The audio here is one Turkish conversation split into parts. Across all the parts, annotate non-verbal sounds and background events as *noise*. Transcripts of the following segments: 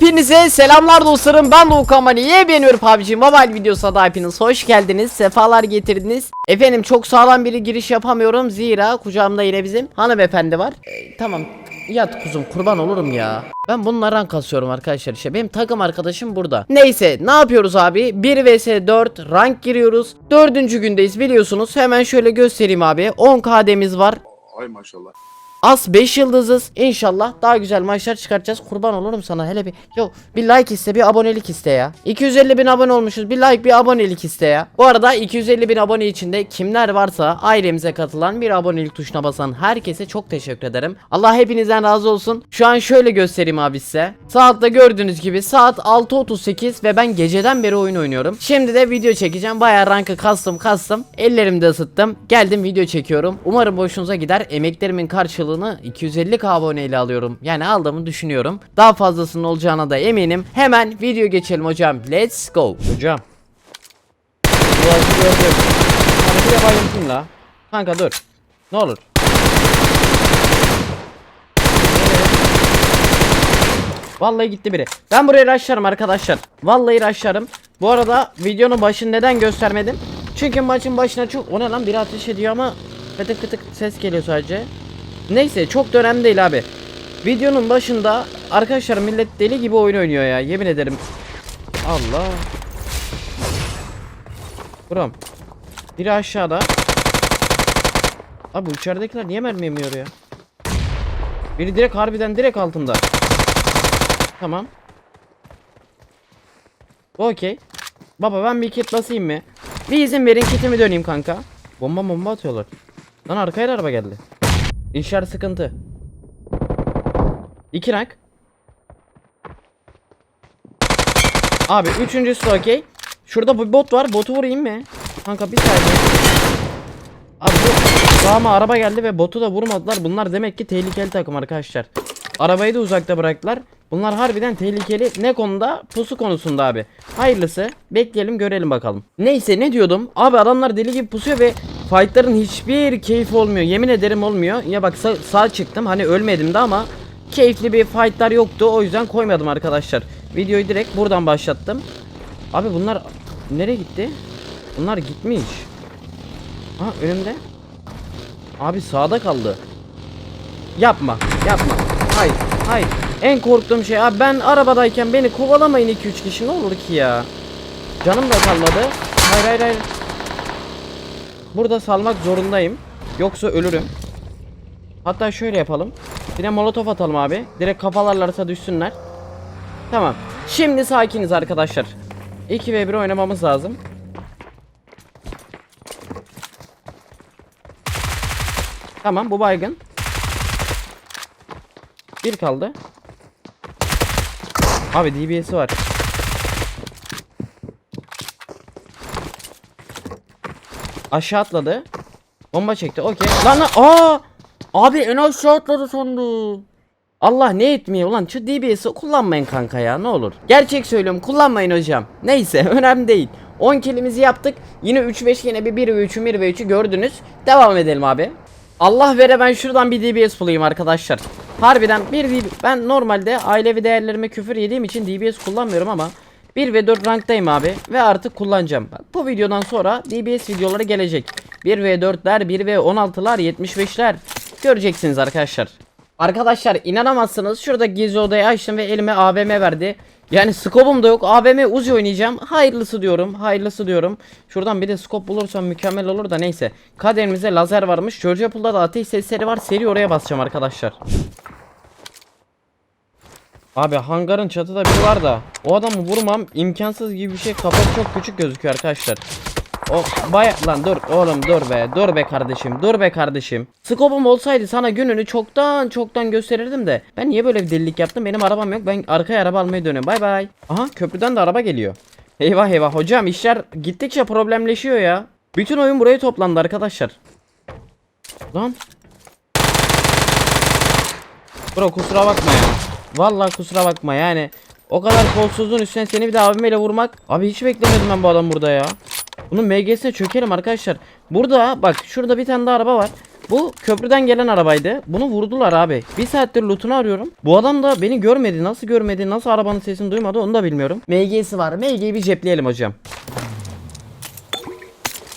Hepinize selamlar dostlarım. Ben Doğu Kamani yepyeni bir PUBG Mobile videosuna da hepiniz hoş geldiniz. Sefalar getirdiniz. Efendim çok sağlam bir giriş yapamıyorum. Zira kucağımda yine bizim hanımefendi var. Ee, Tamam. Yat kuzum. Kurban olurum ya. Ben bununla rank kasıyorum arkadaşlar işte. Benim takım arkadaşım burada. Neyse. Ne yapıyoruz abi? 1 vs 4 rank giriyoruz. Dördüncü gündeyiz. Biliyorsunuz. Hemen şöyle göstereyim abi. 10 KD'miz var. Ay maşallah. Az 5 yıldızız. İnşallah daha güzel maçlar çıkartacağız. Kurban olurum sana. Hele bir yo bir like iste, bir abonelik iste ya. 250 bin abone olmuşuz. Bir like, bir abonelik iste ya. Bu arada 250 bin abone içinde kimler varsa ailemize katılan bir abonelik tuşuna basan herkese çok teşekkür ederim. Allah hepinizden razı olsun. Şu an şöyle göstereyim abi size. Saatte gördüğünüz gibi saat 6.38 ve ben geceden beri oyun oynuyorum. Şimdi de video çekeceğim. Bayağı rankı kastım kastım. Ellerimi de ısıttım. Geldim video çekiyorum. Umarım boşunuza gider. Emeklerimin karşılığını 250k aboneyle alıyorum. Yani aldığımı düşünüyorum. Daha fazlasının olacağına da eminim. Hemen video geçelim hocam. Let's go. Hocam. Bu acı gördüm. Hadi bir de bayıltayım la. Kanka dur. Ne olur. Vallahi gitti biri. Ben buraya rushlarım arkadaşlar. Vallahi rushlarım. Bu arada videonun başını neden göstermedim? Çünkü maçın başına çok... O ne lan biri ateş ediyor ama kıtık kıtık ses geliyor sadece. Neyse çok da önemli değil abi. Videonun başında arkadaşlar millet deli gibi oyun oynuyor ya yemin ederim. Allah. Buram. Biri aşağıda. Abi içeridekiler niye mermi yemiyor ya? Biri direkt harbiden direkt altında. Tamam. Okey. Baba ben bir kit basayım mı? Bir izin verin kitimi döneyim kanka. Bomba bomba atıyorlar. Lan arkaya da araba geldi. İşler sıkıntı. İki rank. Abi üçüncüsü okey. Şurada bir bot var. Botu vurayım mı? Kanka bir saniye. Abi bu sağıma araba geldi ve botu da vurmadılar. Bunlar demek ki tehlikeli takım arkadaşlar. Arabayı da uzakta bıraktılar. Bunlar harbiden tehlikeli. Ne konuda? Pusu konusunda abi. Hayırlısı. Bekleyelim görelim bakalım. Neyse ne diyordum? Abi adamlar deli gibi pusuyor ve fightların hiçbir keyfi olmuyor. Yemin ederim olmuyor. Ya bak sağ, sağ çıktım. Hani ölmedim de ama keyifli bir fightlar yoktu. O yüzden koymadım arkadaşlar. Videoyu direkt buradan başlattım. Abi bunlar nereye gitti? Bunlar gitmiş. Ha önümde. Abi sağda kaldı. Yapma, yapma. Hayır, hayır. En korktuğum şey abi ben arabadayken beni kovalamayın 2-3 kişi ne olur ki ya. Canım da kalmadı. Hayır hayır hayır. Burada salmak zorundayım. Yoksa ölürüm. Hatta şöyle yapalım. De molotof atalım abi. Direkt kafalarlarsa düşsünler. Tamam. Şimdi sakiniz arkadaşlar. 2 ve 1 oynamamız lazım. Tamam bu baygın. Bir kaldı. Abi DBS'i var. Aşağı atladı. Bomba çekti. Okey. Lan lan. Aa! Abi en aşağı atladı sandım. Allah ne etmiyor ulan şu DBS'i kullanmayın kanka ya ne olur. Gerçek söylüyorum kullanmayın hocam. Neyse *laughs* önemli değil. 10 kilimizi yaptık. Yine 3-5 yine bir 1 ve 3'ü 1 ve 3'ü gördünüz. Devam edelim abi. Allah vere ben şuradan bir DBS bulayım arkadaşlar. Harbiden bir DB ben normalde ailevi değerlerime küfür yediğim için DBS kullanmıyorum ama 1 ve 4 ranktayım abi ve artık kullanacağım. Bu videodan sonra DBS videoları gelecek. 1 ve 4'ler, 1 ve 16'lar, 75'ler göreceksiniz arkadaşlar. Arkadaşlar inanamazsınız. Şurada gizli odayı açtım ve elime AVM verdi. Yani skopum da yok. AVM Uzi oynayacağım. Hayırlısı diyorum. Hayırlısı diyorum. Şuradan bir de skop bulursam mükemmel olur da neyse. Kaderimizde lazer varmış. George Apple'da da ateş sesleri var. Seri oraya basacağım arkadaşlar. Abi hangarın çatıda biri var da o adamı vurmam imkansız gibi bir şey. Kafası çok küçük gözüküyor arkadaşlar. O baya lan dur oğlum dur be dur be kardeşim dur be kardeşim. Skopum olsaydı sana gününü çoktan çoktan gösterirdim de. Ben niye böyle bir delilik yaptım benim arabam yok ben arkaya araba almaya dönüyorum bay bay. Aha köprüden de araba geliyor. Eyvah eyvah hocam işler gittikçe problemleşiyor ya. Bütün oyun buraya toplandı arkadaşlar. Lan. Bro kusura bakma ya. Vallahi kusura bakma yani. O kadar kolsuzluğun üstüne seni bir de abimeyle vurmak. Abi hiç beklemedim ben bu adam burada ya. Bunun MG'sine çökerim arkadaşlar. Burada bak şurada bir tane daha araba var. Bu köprüden gelen arabaydı. Bunu vurdular abi. Bir saattir lootunu arıyorum. Bu adam da beni görmedi. Nasıl görmedi? Nasıl arabanın sesini duymadı onu da bilmiyorum. MG'si var. MG'yi bir cepleyelim hocam.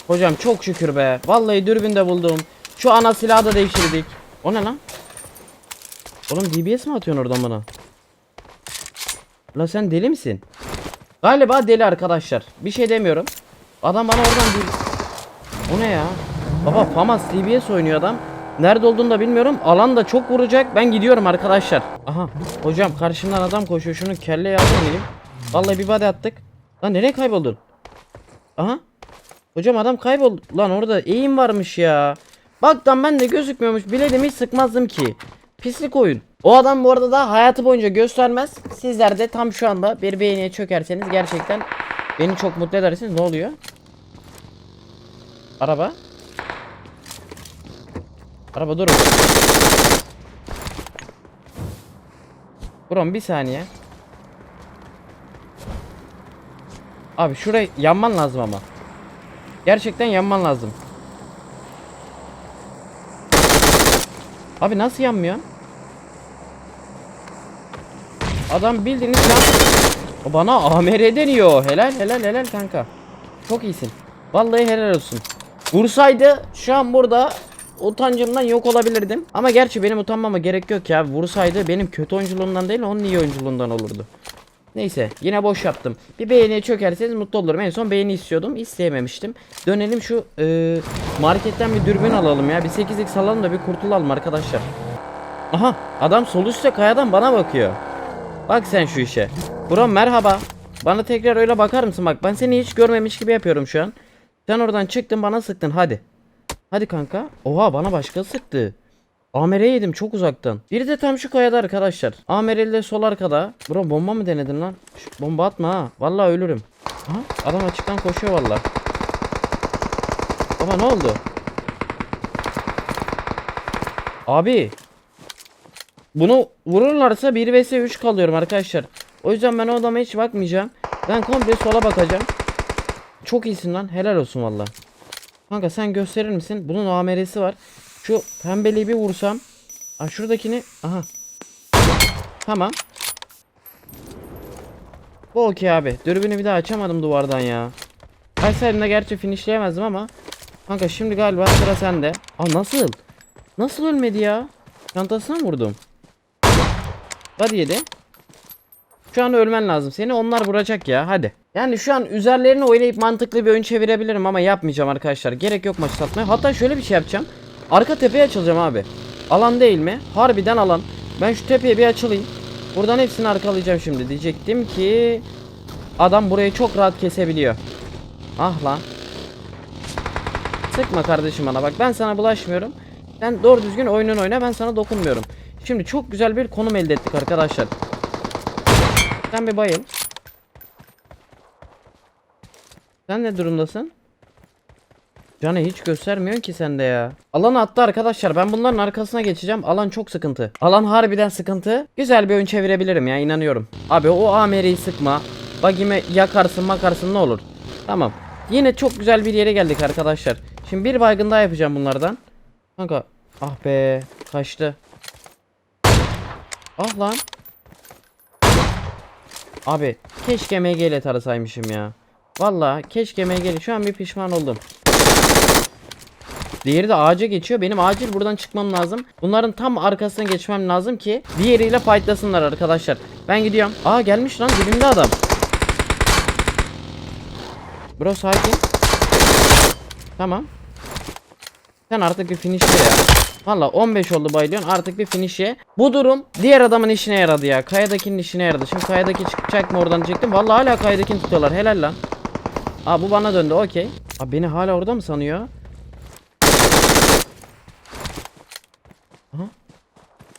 Hocam çok şükür be. Vallahi dürbün de buldum. Şu ana silahı da değiştirdik. O ne lan? Oğlum DBS mi atıyorsun oradan bana? La sen deli misin? Galiba deli arkadaşlar. Bir şey demiyorum. Adam bana oradan değil. O ne ya? Baba Famas DBS oynuyor adam. Nerede olduğunu da bilmiyorum. Alan da çok vuracak. Ben gidiyorum arkadaşlar. Aha. Hocam karşımdan adam koşuyor. Şunu kelle yardım edeyim. Vallahi bir body attık. Lan nereye kayboldun? Aha. Hocam adam kayboldu. Lan orada eğim varmış ya. Bak lan ben de gözükmüyormuş. Biledim hiç sıkmazdım ki. Pislik oyun. O adam bu arada da hayatı boyunca göstermez. Sizler de tam şu anda bir beğeniye çökerseniz gerçekten beni çok mutlu edersiniz. Ne oluyor? Araba. Araba dur. Brom bir saniye. Abi şuraya yanman lazım ama. Gerçekten yanman lazım. Abi nasıl yanmıyor? Adam bildiğiniz yan... Bana AMR deniyor. Helal helal helal kanka. Çok iyisin. Vallahi helal olsun. Vursaydı şu an burada utancımdan yok olabilirdim. Ama gerçi benim utanmama gerek yok ya. Vursaydı benim kötü oyunculuğumdan değil onun iyi oyunculuğundan olurdu. Neyse yine boş yaptım. Bir beğeniye çökerseniz mutlu olurum. En son beğeni istiyordum. İsteyememiştim. Dönelim şu e, marketten bir dürbün alalım ya. Bir 8x alalım da bir kurtulalım arkadaşlar. Aha adam sol üstte kayadan bana bakıyor. Bak sen şu işe. Bro merhaba. Bana tekrar öyle bakar mısın? Bak ben seni hiç görmemiş gibi yapıyorum şu an. Sen oradan çıktın bana sıktın hadi. Hadi kanka. Oha bana başka sıktı. AMR yedim çok uzaktan. Biri de tam şu kayada arkadaşlar. AMR'li de sol arkada. Bro bomba mı denedin lan? Şş, bomba atma ha. Vallahi ölürüm. Aha adam açıktan koşuyor vallahi. Baba ne oldu? Abi. Bunu vururlarsa 1 vs 3 kalıyorum arkadaşlar. O yüzden ben o adama hiç bakmayacağım. Ben komple sola bakacağım. Çok iyisin lan. Helal olsun valla. Kanka sen gösterir misin? Bunun AMR'si var. Şu pembeliği bir vursam. Aa, şuradakini. Aha. Tamam. Bu okey abi. Dürbünü bir daha açamadım duvardan ya. Kayseri'nde gerçi finishleyemezdim ama. Kanka şimdi galiba sıra sende. Aa nasıl? Nasıl ölmedi ya? Çantasına mı vurdum? Hadi yedi. Şu an ölmen lazım. Seni onlar vuracak ya. Hadi. Yani şu an üzerlerine oynayıp mantıklı bir oyun çevirebilirim ama yapmayacağım arkadaşlar. Gerek yok maçı satmaya. Hatta şöyle bir şey yapacağım. Arka tepeye açılacağım abi. Alan değil mi? Harbiden alan. Ben şu tepeye bir açılayım. Buradan hepsini arkalayacağım şimdi. Diyecektim ki adam burayı çok rahat kesebiliyor. Ah lan. Sıkma kardeşim bana bak ben sana bulaşmıyorum. Sen doğru düzgün oyunun oyna ben sana dokunmuyorum. Şimdi çok güzel bir konum elde ettik arkadaşlar. Sen bir bayıl. Sen ne durumdasın? Canı hiç göstermiyorsun ki sende ya. Alan attı arkadaşlar. Ben bunların arkasına geçeceğim. Alan çok sıkıntı. Alan harbiden sıkıntı. Güzel bir oyun çevirebilirim ya inanıyorum. Abi o AMR'yi sıkma. Bagime yakarsın makarsın ne olur. Tamam. Yine çok güzel bir yere geldik arkadaşlar. Şimdi bir baygın daha yapacağım bunlardan. Kanka. Ah be. Kaçtı. Ah lan. Abi keşke MG ile tarasaymışım ya. Valla keşke MG ile şu an bir pişman oldum. Diğeri de ağaca geçiyor. Benim acil buradan çıkmam lazım. Bunların tam arkasına geçmem lazım ki diğeriyle fightlasınlar arkadaşlar. Ben gidiyorum. Aa gelmiş lan dibimde adam. Bro sakin. Tamam. Sen artık bir finish'e ya. Valla 15 oldu bayılıyorsun artık bir finish'e. Bu durum diğer adamın işine yaradı ya. Kayadakinin işine yaradı. Şimdi kayadaki çıkacak mı oradan diyecektim. Valla hala kayadakini tutuyorlar. Helal lan. Aa bu bana döndü okey. Abi beni hala orada mı sanıyor?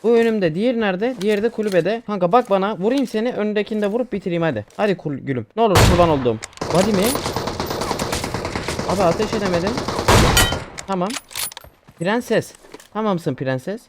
Bu önümde. Diğeri nerede? Diğeri de kulübede. Kanka bak bana. Vurayım seni. Önündekini de vurup bitireyim hadi. Hadi kul gülüm. Ne olur kurban olduğum. Body mi? Abi ateş edemedim. Tamam. Prenses. Tamamsın prenses.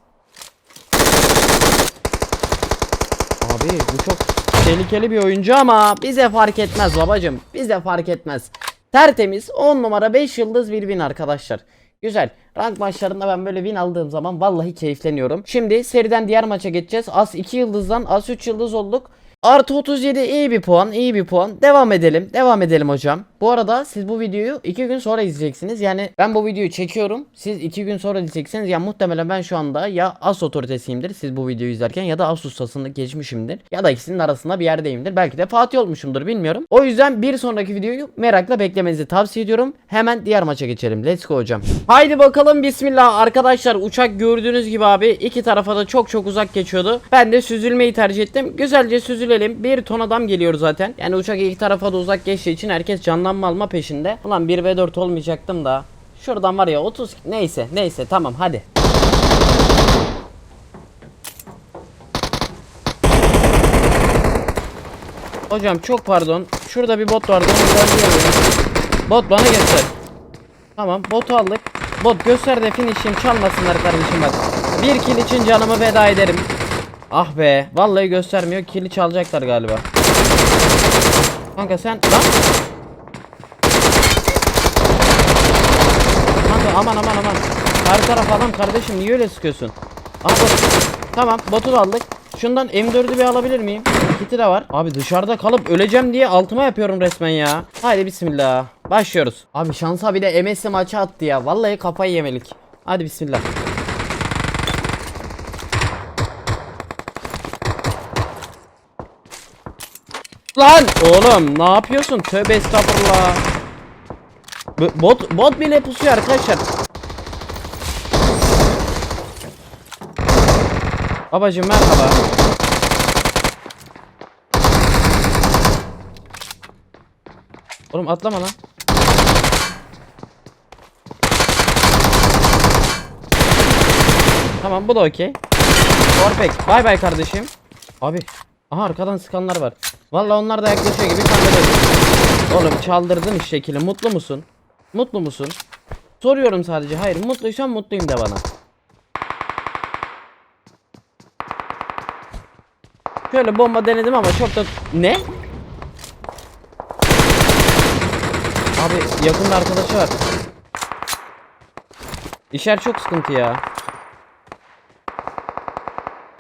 Abi bu çok tehlikeli bir oyuncu ama bize fark etmez babacım. Bize fark etmez. Tertemiz 10 numara 5 yıldız bir win arkadaşlar. Güzel. Rank maçlarında ben böyle win aldığım zaman vallahi keyifleniyorum. Şimdi seriden diğer maça geçeceğiz. As 2 yıldızdan as 3 yıldız olduk. Artı 37 iyi bir puan, iyi bir puan. Devam edelim, devam edelim hocam. Bu arada siz bu videoyu 2 gün sonra izleyeceksiniz. Yani ben bu videoyu çekiyorum. Siz 2 gün sonra izleyeceksiniz. Yani muhtemelen ben şu anda ya as otoritesiyimdir siz bu videoyu izlerken ya da as ustasını geçmişimdir. Ya da ikisinin arasında bir yerdeyimdir. Belki de Fatih olmuşumdur bilmiyorum. O yüzden bir sonraki videoyu merakla beklemenizi tavsiye ediyorum. Hemen diğer maça geçelim. Let's go hocam. Haydi bakalım bismillah. Arkadaşlar uçak gördüğünüz gibi abi iki tarafa da çok çok uzak geçiyordu. Ben de süzülmeyi tercih ettim. Güzelce süzülelim. Bir ton adam geliyor zaten. Yani uçak iki tarafa da uzak geçtiği için herkes canlanma alma peşinde. Ulan 1v4 olmayacaktım da. Şuradan var ya 30 neyse neyse tamam hadi. Hocam çok pardon. Şurada bir bot vardı. Bot bana göster. Tamam botu aldık. Bot göster de finish'im çalmasınlar kardeşim bak. Bir kill için canımı feda ederim. Ah be. Vallahi göstermiyor. Kill'i çalacaklar galiba. Kanka sen lan. Kanka aman aman aman. Her taraf adam kardeşim niye öyle sıkıyorsun? Aha bot. Tamam botu aldık. Şundan M4'ü bir alabilir miyim? Kiti de var. Abi dışarıda kalıp öleceğim diye altıma yapıyorum resmen ya. Haydi bismillah. Başlıyoruz. Abi şansa bir de MS maçı attı ya. Vallahi kafayı yemelik. Hadi bismillah. Lan oğlum ne yapıyorsun? Tövbe estağfurullah. B- Bot bot bile pusuyor arkadaşlar. Babacım merhaba. Oğlum atlama lan. Tamam bu da okey. Warpack. Bay bay kardeşim. Abi. Aha arkadan sıkanlar var. Vallahi onlar da yaklaşıyor gibi kanka. Oğlum çaldırdın işte şekili. Mutlu musun? Mutlu musun? Soruyorum sadece. Hayır mutluysan mutluyum de bana. Şöyle bomba denedim ama çok da... Ne? Abi yakında arkadaşı var. İşler çok sıkıntı ya.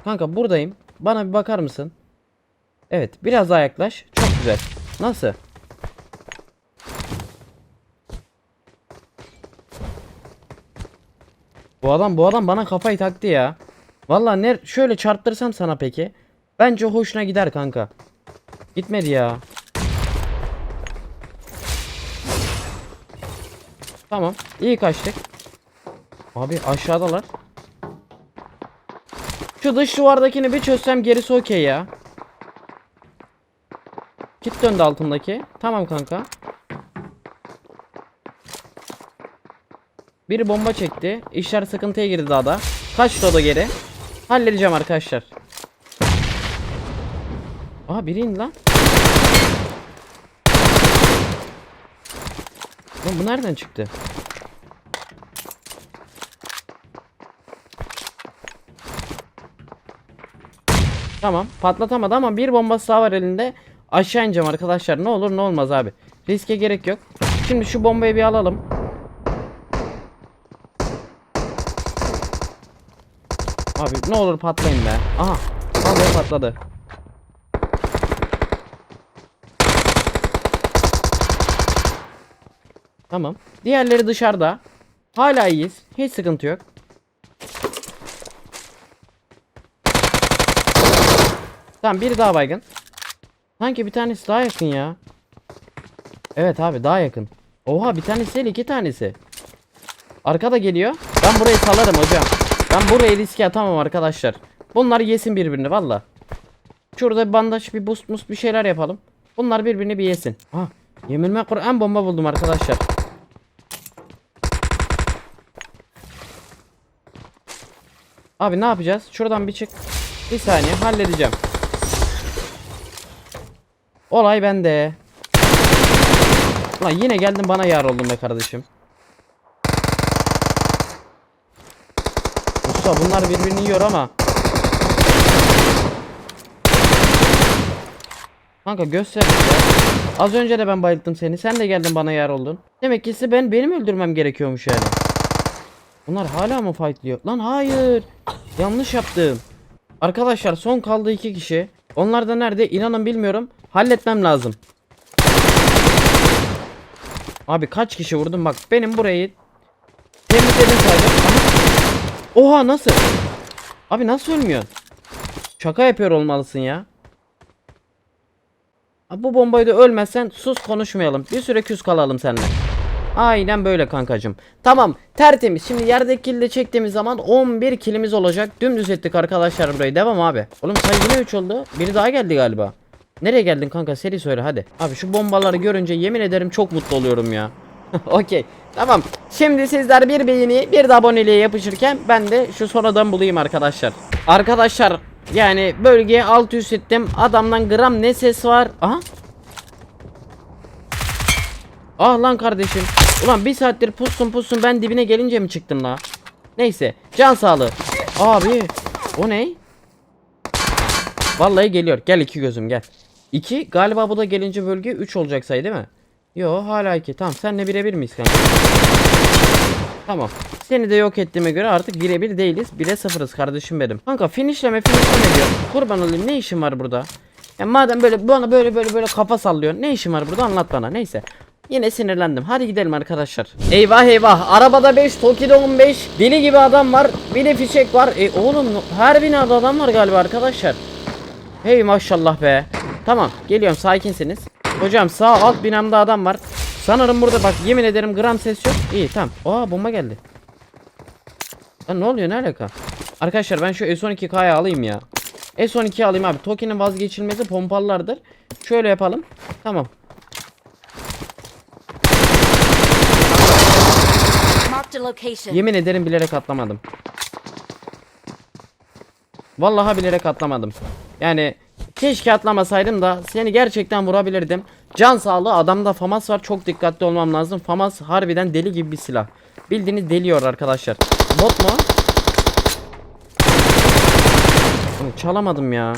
Kanka buradayım. Bana bir bakar mısın? Evet biraz daha yaklaş. Çok güzel. Nasıl? Bu adam bu adam bana kafayı taktı ya. Vallahi ne şöyle çarptırsam sana peki. Bence hoşuna gider kanka. Gitmedi ya. Tamam. iyi kaçtık. Abi aşağıdalar. Şu dış duvardakini bir çözsem gerisi okey ya. Döndü altındaki. Tamam kanka. Biri bomba çekti. İşler sıkıntıya girdi daha da. Kaçtı o da geri. Halledeceğim arkadaşlar. Aha biri indi lan. Lan bu nereden çıktı? Tamam patlatamadı ama bir bombası daha var elinde. Aşağı ineceğim arkadaşlar ne olur ne olmaz abi. Riske gerek yok. Şimdi şu bombayı bir alalım. Abi ne olur patlayın be. Aha. Vallahi patladı. Tamam. Diğerleri dışarıda. Hala iyiyiz. Hiç sıkıntı yok. Tamam biri daha baygın. Sanki bir tanesi daha yakın ya. Evet abi daha yakın. Oha bir tanesi değil iki tanesi. Arkada geliyor. Ben burayı salarım hocam. Ben burayı riske atamam arkadaşlar. Bunlar yesin birbirini valla. Şurada bir bandaj bir boost mus bir şeyler yapalım. Bunlar birbirini bir yesin. Ha, yeminime Kur'an bomba buldum arkadaşlar. Abi ne yapacağız? Şuradan bir çık. Bir saniye halledeceğim. Olay bende. Lan yine geldin bana yar oldun be kardeşim. Usta bunlar birbirini yiyor ama. Kanka göster. Az önce de ben bayılttım seni. Sen de geldin bana yar oldun. Demek ki ise ben benim öldürmem gerekiyormuş yani. Bunlar hala mı fightlıyor? Lan hayır. Yanlış yaptım. Arkadaşlar son kaldı iki kişi. Onlar da nerede? İnanın bilmiyorum. Halletmem lazım. Abi kaç kişi vurdum bak benim burayı temizledim sadece. Oha nasıl? Abi nasıl ölmüyor? Şaka yapıyor olmalısın ya. Abi bu bombayı da ölmezsen sus konuşmayalım. Bir süre küs kalalım seninle. Aynen böyle kankacım. Tamam tertemiz. Şimdi yerdeki kilde çektiğimiz zaman 11 kilimiz olacak. Dümdüz ettik arkadaşlar burayı. Devam abi. Oğlum sayı yine 3 oldu. Biri daha geldi galiba. Nereye geldin kanka seri söyle hadi. Abi şu bombaları görünce yemin ederim çok mutlu oluyorum ya. *laughs* Okey. Tamam. Şimdi sizler bir beğeni bir de aboneliğe yapışırken ben de şu sonradan bulayım arkadaşlar. Arkadaşlar yani bölgeye alt üst ettim. Adamdan gram ne ses var? Aha. Ah lan kardeşim. Ulan bir saattir pussun pussun ben dibine gelince mi çıktım la? Neyse. Can sağlığı. Abi. O ne? Vallahi geliyor. Gel iki gözüm gel. 2 galiba bu da gelince bölge 3 olacak sayı değil mi? Yo hala 2. Tamam senle birebir miyiz kanka? Tamam. Seni de yok ettiğime göre artık birebir değiliz. 1'e sıfırız kardeşim benim. Kanka finishleme finishleme diyor. Kurban olayım ne işin var burada? Ya madem böyle bana böyle böyle böyle kafa sallıyor. Ne işin var burada anlat bana. Neyse. Yine sinirlendim. Hadi gidelim arkadaşlar. Eyvah eyvah. Arabada 5, Toki'de 15. Deli gibi adam var. Bir de fişek var. E oğlum her binada adam var galiba arkadaşlar. Hey maşallah be. Tamam geliyorum sakinsiniz. Hocam sağ alt binamda adam var. Sanırım burada bak yemin ederim gram ses yok. İyi tamam. Aa bomba geldi. Lan ne oluyor ne alaka? Arkadaşlar ben şu S12K'yı alayım ya. S12 alayım abi. Toki'nin vazgeçilmezi pompalılardır. Şöyle yapalım. Tamam. Yemin ederim bilerek atlamadım. Vallahi bilerek atlamadım. Yani keşke atlamasaydım da seni gerçekten vurabilirdim. Can sağlığı adamda FAMAS var çok dikkatli olmam lazım. FAMAS harbiden deli gibi bir silah. Bildiğiniz deliyor arkadaşlar. Bot mu? Çalamadım ya.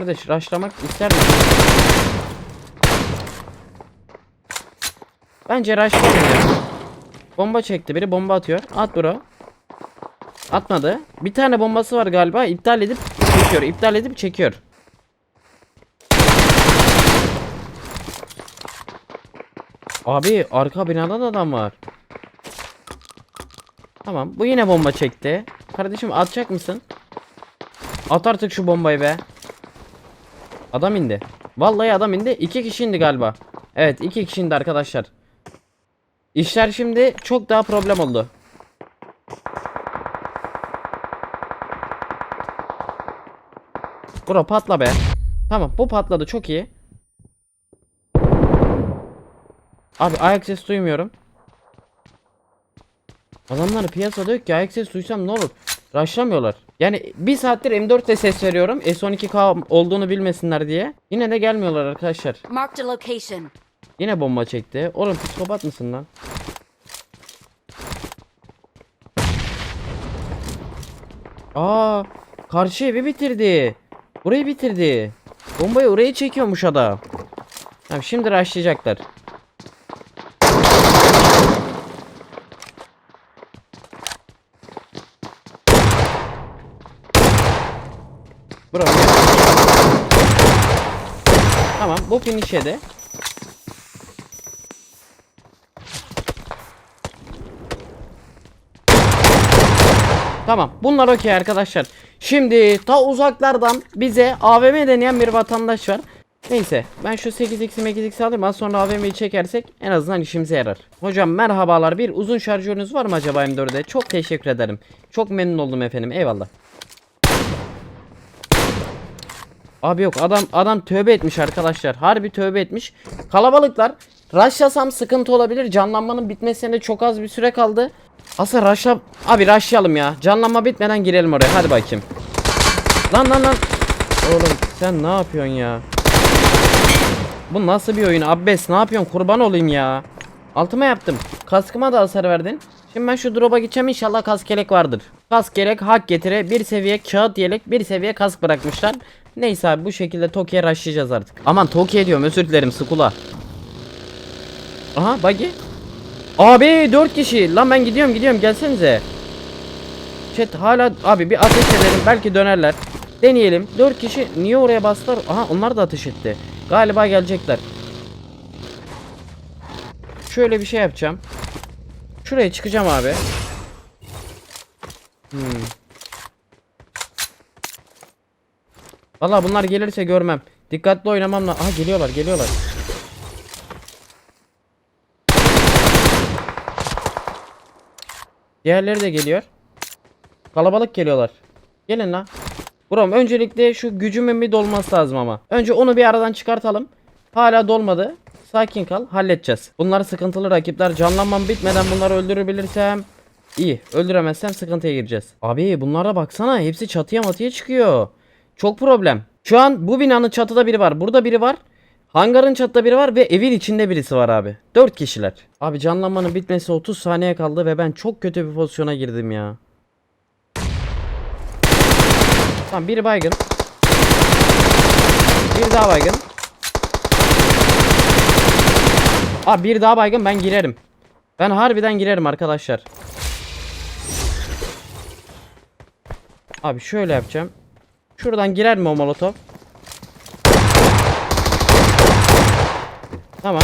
Kardeş rushlamak ister misin? Bence ya. Bomba çekti biri bomba atıyor. At bro. Atmadı. Bir tane bombası var galiba. İptal edip çekiyor. İptal edip çekiyor. Abi arka binada da adam var. Tamam. Bu yine bomba çekti. Kardeşim atacak mısın? At artık şu bombayı be. Adam indi. Vallahi adam indi. İki kişi indi galiba. Evet iki kişi indi arkadaşlar. İşler şimdi çok daha problem oldu. Bro patla be. Tamam bu patladı çok iyi. Abi ayak sesi duymuyorum. Adamlar piyasada yok ki ayak sesi duysam ne olur. Rushlamıyorlar. Yani bir saattir M4 ile ses veriyorum. S12K olduğunu bilmesinler diye. Yine de gelmiyorlar arkadaşlar. Marked location. Yine bomba çekti. Oğlum psikopat mısın lan? Aa, karşı evi bitirdi. Burayı bitirdi. Bombayı oraya çekiyormuş adam. Tamam şimdi rushlayacaklar. Bro. Tamam bu finish'e de. Tamam bunlar okey arkadaşlar. Şimdi ta uzaklardan bize AVM deneyen bir vatandaş var. Neyse ben şu 8x 8x alayım az sonra AVM'yi çekersek en azından işimize yarar. Hocam merhabalar bir uzun şarjörünüz var mı acaba M4'de? Çok teşekkür ederim. Çok memnun oldum efendim eyvallah. Abi yok adam adam tövbe etmiş arkadaşlar. Harbi tövbe etmiş. Kalabalıklar. Rushlasam sıkıntı olabilir. Canlanmanın bitmesine çok az bir süre kaldı. Aslında rushla... Abi rushlayalım ya. Canlanma bitmeden girelim oraya. Hadi bakayım. Lan lan lan. Oğlum sen ne yapıyorsun ya? Bu nasıl bir oyun? Abbes ne yapıyorsun? Kurban olayım ya. Altıma yaptım. Kaskıma da hasar verdin. Şimdi ben şu drop'a gideceğim inşallah kask yelek vardır. Kask yelek hak getire bir seviye kağıt yelek bir seviye kask bırakmışlar. Neyse abi bu şekilde Tokyo'ya rushlayacağız artık. Aman Tokyo diyorum özür dilerim Skula. Aha buggy. Abi 4 kişi. Lan ben gidiyorum gidiyorum gelsenize. Chat hala abi bir ateş edelim belki dönerler. Deneyelim. 4 kişi niye oraya bastılar? Aha onlar da ateş etti. Galiba gelecekler. Şöyle bir şey yapacağım. Şuraya çıkacağım abi. Hmm. Valla bunlar gelirse görmem. Dikkatli oynamam lazım. Aha geliyorlar geliyorlar. Diğerleri de geliyor. Kalabalık geliyorlar. Gelin lan. Brom öncelikle şu gücümün bir dolması lazım ama. Önce onu bir aradan çıkartalım. Hala dolmadı. Sakin kal. Halledeceğiz. Bunlar sıkıntılı rakipler. Canlanmam bitmeden bunları öldürebilirsem iyi. Öldüremezsem sıkıntıya gireceğiz. Abi bunlara baksana. Hepsi çatıya matıya çıkıyor. Çok problem. Şu an bu binanın çatıda biri var. Burada biri var. Hangarın çatıda biri var ve evin içinde birisi var abi. 4 kişiler. Abi canlanmanın bitmesi 30 saniye kaldı ve ben çok kötü bir pozisyona girdim ya. Tamam biri baygın. Bir daha baygın. Abi bir daha baygın ben girerim. Ben harbiden girerim arkadaşlar. Abi şöyle yapacağım. Şuradan girer mi o molotof? Tamam.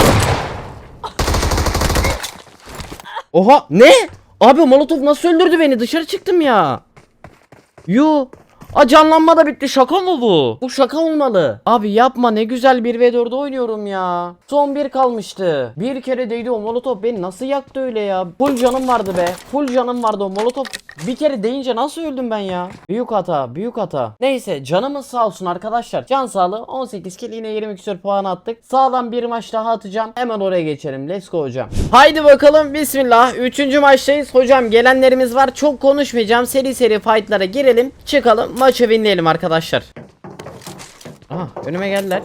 Oha ne? Abi molotof nasıl öldürdü beni? Dışarı çıktım ya. Yu. A canlanma da bitti. Şaka mı bu? Bu şaka olmalı. Abi yapma ne güzel 1v4'de oynuyorum ya. Son bir kalmıştı. Bir kere değdi o molotof beni nasıl yaktı öyle ya? Full canım vardı be. Full canım vardı o molotof. Bir kere deyince nasıl öldüm ben ya? Büyük hata, büyük hata. Neyse canımız sağ olsun arkadaşlar. Can sağlığı 18 kill yine 20 küsur puan attık. Sağdan bir maç daha atacağım. Hemen oraya geçelim. Let's go hocam. Haydi bakalım bismillah. Üçüncü maçtayız. Hocam gelenlerimiz var. Çok konuşmayacağım. Seri seri fightlara girelim. Çıkalım. Maçı winleyelim arkadaşlar. Aha önüme geldiler.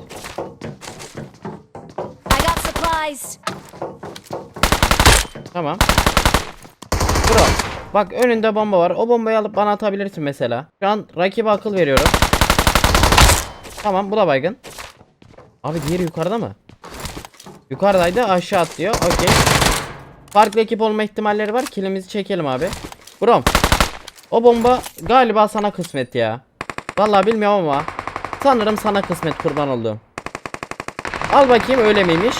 Tamam. Bro. Bak önünde bomba var. O bombayı alıp bana atabilirsin mesela. Şu an rakibe akıl veriyorum. Tamam bu da baygın. Abi diğeri yukarıda mı? Yukarıdaydı aşağı atlıyor. Okey. Farklı ekip olma ihtimalleri var. Kilimizi çekelim abi. Brom. O bomba galiba sana kısmet ya. Vallahi bilmiyorum ama. Sanırım sana kısmet kurban olduğum. Al bakayım öyle miymiş?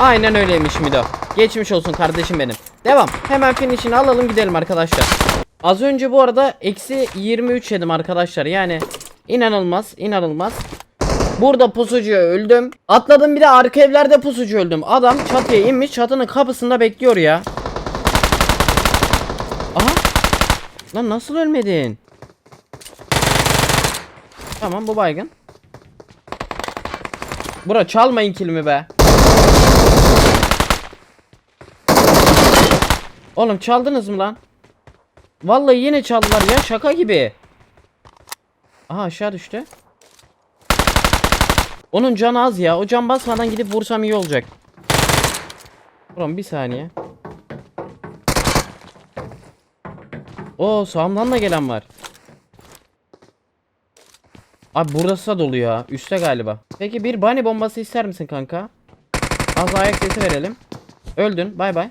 Aynen öyleymiş Mido. Geçmiş olsun kardeşim benim. Devam. Hemen finishini alalım gidelim arkadaşlar. Az önce bu arada eksi 23 yedim arkadaşlar. Yani inanılmaz inanılmaz. Burada pusucuya öldüm. Atladım bir de arka evlerde pusucu öldüm. Adam çatıya inmiş çatının kapısında bekliyor ya. Aha. Lan nasıl ölmedin? Tamam bu baygın. Bura çalmayın kilimi be. Oğlum çaldınız mı lan? Vallahi yine çaldılar ya şaka gibi. Aha aşağı düştü. Onun canı az ya. O can basmadan gidip vursam iyi olacak. Oğlum bir saniye. Oo sağımdan da gelen var. Abi burası da dolu ya. Üste galiba. Peki bir bunny bombası ister misin kanka? Az ayak sesi verelim. Öldün. Bay bay.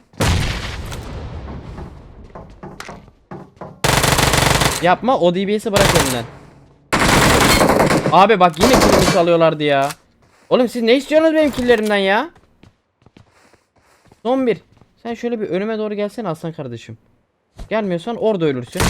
Yapma o DBS'i bırak elinden. Abi bak yine killimi çalıyorlardı ya. Oğlum siz ne istiyorsunuz benim killerimden ya? Son bir. Sen şöyle bir önüme doğru gelsene aslan kardeşim. Gelmiyorsan orada ölürsün.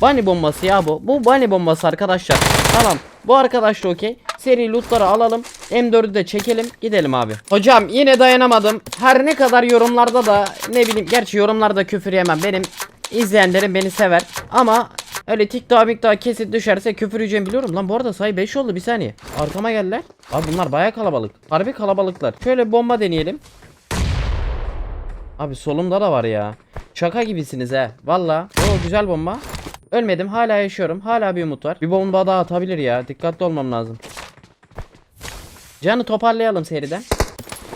Bunny bombası ya bu. Bu bunny bombası arkadaşlar. Tamam. Bu arkadaş da okey. Seri lootları alalım. M4'ü de çekelim. Gidelim abi. Hocam yine dayanamadım. Her ne kadar yorumlarda da ne bileyim. Gerçi yorumlarda küfür yemem. Benim izleyenlerim beni sever. Ama öyle TikTok miktar kesit düşerse küfür yiyeceğimi biliyorum. Lan bu arada sayı 5 oldu bir saniye. Arkama geldiler. Abi bunlar baya kalabalık. Harbi kalabalıklar. Şöyle bomba deneyelim. Abi solumda da var ya. Şaka gibisiniz he. Valla. O güzel bomba. Ölmedim. Hala yaşıyorum. Hala bir umut var. Bir bomba daha atabilir ya. Dikkatli olmam lazım. Canı toparlayalım seriden.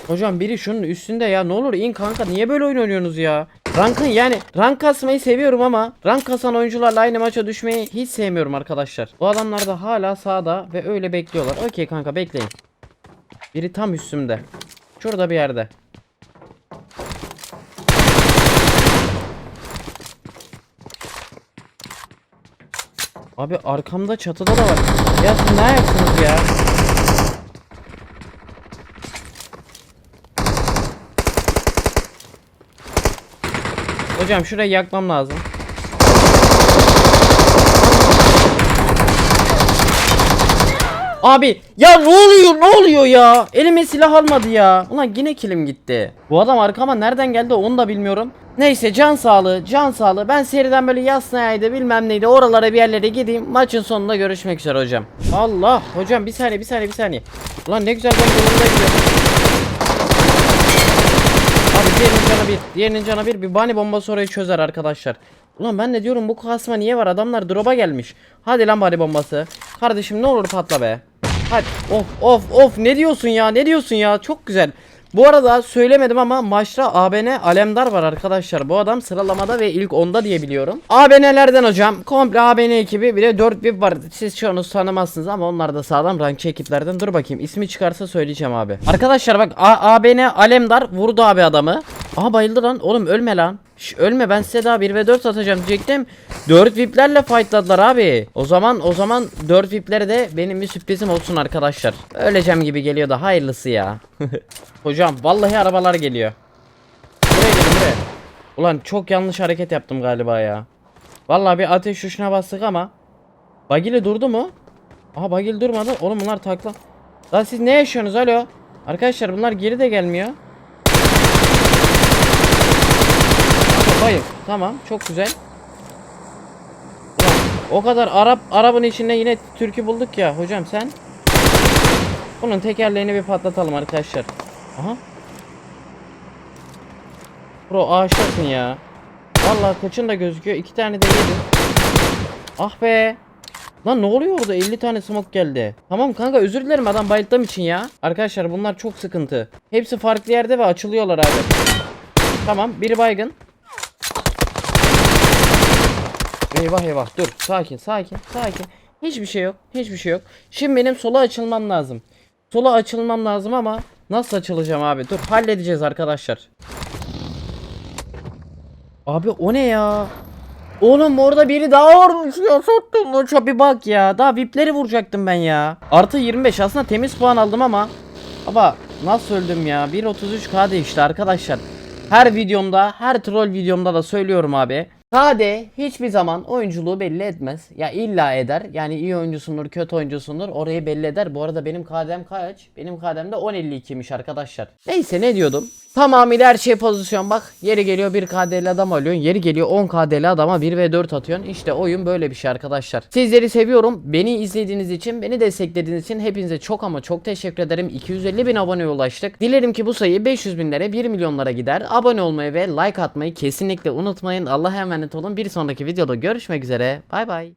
Hocam biri şunun üstünde ya. Ne olur in kanka. Niye böyle oyun oynuyorsunuz ya? Rankın yani rank kasmayı seviyorum ama rank kasan oyuncularla aynı maça düşmeyi hiç sevmiyorum arkadaşlar. Bu adamlar da hala sağda ve öyle bekliyorlar. Okey kanka bekleyin. Biri tam üstümde. Şurada bir yerde. Abi arkamda çatıda da var. Ya siz ne ayaksınız ya? Hocam şurayı yakmam lazım. Abi ya ne oluyor ne oluyor ya? Elime silah almadı ya. Ulan yine kilim gitti. Bu adam arkama nereden geldi onu da bilmiyorum. Neyse can sağlığı can sağlığı. Ben seriden böyle yasnayaydı bilmem neydi oralara bir yerlere gideyim. Maçın sonunda görüşmek üzere hocam. Allah hocam bir saniye bir saniye bir saniye. Ulan ne güzel ben yolunda gidiyorum. Abi diğerinin canı bir. Diğerinin canı bir. Bir bani bombası orayı çözer arkadaşlar. Ulan ben de diyorum bu kasma niye var? Adamlar drop'a gelmiş. Hadi lan bani bombası. Kardeşim ne olur patla be. Hadi. Of of of ne diyorsun ya? Ne diyorsun ya? Çok güzel. Bu arada söylemedim ama maçta ABN Alemdar var arkadaşlar. Bu adam sıralamada ve ilk onda diye biliyorum. ABN'lerden hocam. Komple ABN ekibi bir de 4 VIP var. Siz çoğunuz tanımazsınız ama onlar da sağlam rankçı ekiplerden. Dur bakayım ismi çıkarsa söyleyeceğim abi. Arkadaşlar bak A ABN Alemdar vurdu abi adamı. Aha bayıldı lan. Oğlum ölme lan. Şş, ölme ben size daha 1 ve 4 atacağım diyecektim. 4 VIP'lerle fightladılar abi. O zaman o zaman 4 VIP'lere de benim bir sürprizim olsun arkadaşlar. Öleceğim gibi geliyor da hayırlısı ya. *laughs* Hocam vallahi arabalar geliyor. Buraya gelin buraya. Ulan çok yanlış hareket yaptım galiba ya. Vallahi bir ateş tuşuna bastık ama. Bagili durdu mu? Aha Bagil durmadı. Oğlum bunlar takla. Lan siz ne yaşıyorsunuz alo? Arkadaşlar bunlar geri de gelmiyor. Bayım. Tamam çok güzel. Ulan, o kadar Arap Arap'ın içinde yine türkü bulduk ya hocam sen. Bunun tekerleğini bir patlatalım arkadaşlar. Aha. Bro ağaçtasın ya. Vallahi kıçın da gözüküyor. İki tane de yedi. Ah be. Lan ne oluyor orada? 50 tane smoke geldi. Tamam kanka özür dilerim adam bayılttığım için ya. Arkadaşlar bunlar çok sıkıntı. Hepsi farklı yerde ve açılıyorlar abi. Tamam biri baygın. Eyvah eyvah dur sakin sakin sakin. Hiçbir şey yok hiçbir şey yok. Şimdi benim sola açılmam lazım. Sola açılmam lazım ama nasıl açılacağım abi? Dur halledeceğiz arkadaşlar. Abi o ne ya? Oğlum orada biri daha varmış ya sattım maça bir bak ya. Daha VIP'leri vuracaktım ben ya. Artı 25 aslında temiz puan aldım ama. Ama nasıl öldüm ya? 1.33k değişti arkadaşlar. Her videomda her troll videomda da söylüyorum abi. KD hiçbir zaman oyunculuğu belli etmez. Ya illa eder. Yani iyi oyuncusundur, kötü oyuncusundur. Orayı belli eder. Bu arada benim KD'm kaç? Benim KD'm de 10.52'ymiş arkadaşlar. Neyse ne diyordum? Tamamıyla her şey pozisyon bak. Yeri geliyor 1 KD'li adam alıyorsun. Yeri geliyor 10 KD'li adama 1 ve 4 atıyorsun. İşte oyun böyle bir şey arkadaşlar. Sizleri seviyorum. Beni izlediğiniz için, beni desteklediğiniz için hepinize çok ama çok teşekkür ederim. 250 bin aboneye ulaştık. Dilerim ki bu sayı 500 binlere 1 milyonlara gider. Abone olmayı ve like atmayı kesinlikle unutmayın. Allah'a emanet olun. Bir sonraki videoda görüşmek üzere. Bay bay.